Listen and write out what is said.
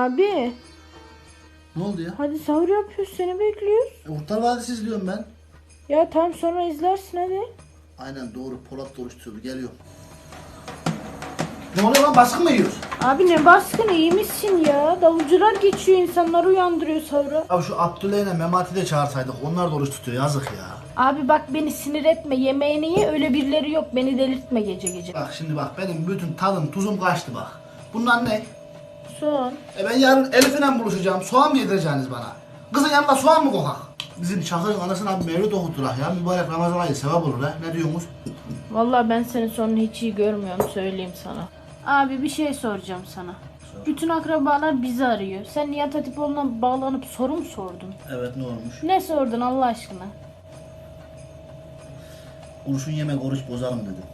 Abi Ne oldu ya? hadi sahur yapıyoruz seni bekliyoruz. E, Kurtlar Vadisi izliyorum ben. Ya tamam sonra izlersin hadi. Aynen doğru. Polat da oruç tutuyordu. Geliyor. Ne oluyor lan? Baskın mı yiyoruz? Abi ne baskın iyi misin ya? Davulcular geçiyor insanları uyandırıyor sahura. Abi şu Abdülay ile Memati de çağırsaydık. Onlar da oruç tutuyor. Yazık ya. Abi bak beni sinir etme yemeğini ye öyle birileri yok beni delirtme gece gece. Bak şimdi bak benim bütün tadım tuzum kaçtı bak. Bunlar ne? Son. E ben yarın Elif'le buluşacağım. Soğan mı yedireceksiniz bana? Kızın yanında soğan mı kokak? Bizim Çakır'ın anasına bir mevlüt okuturak ya. Mübarek Ramazan ayı sevap olur ha. Ne diyorsunuz? Vallahi ben senin sonunu hiç iyi görmüyorum söyleyeyim sana. Abi bir şey soracağım sana. Bütün akrabalar bizi arıyor. Sen Nihat Hatipoğlu'na bağlanıp soru mu sordun? Evet ne olmuş? Ne sordun Allah aşkına? Kurşun yemek oruç bozarım dedim.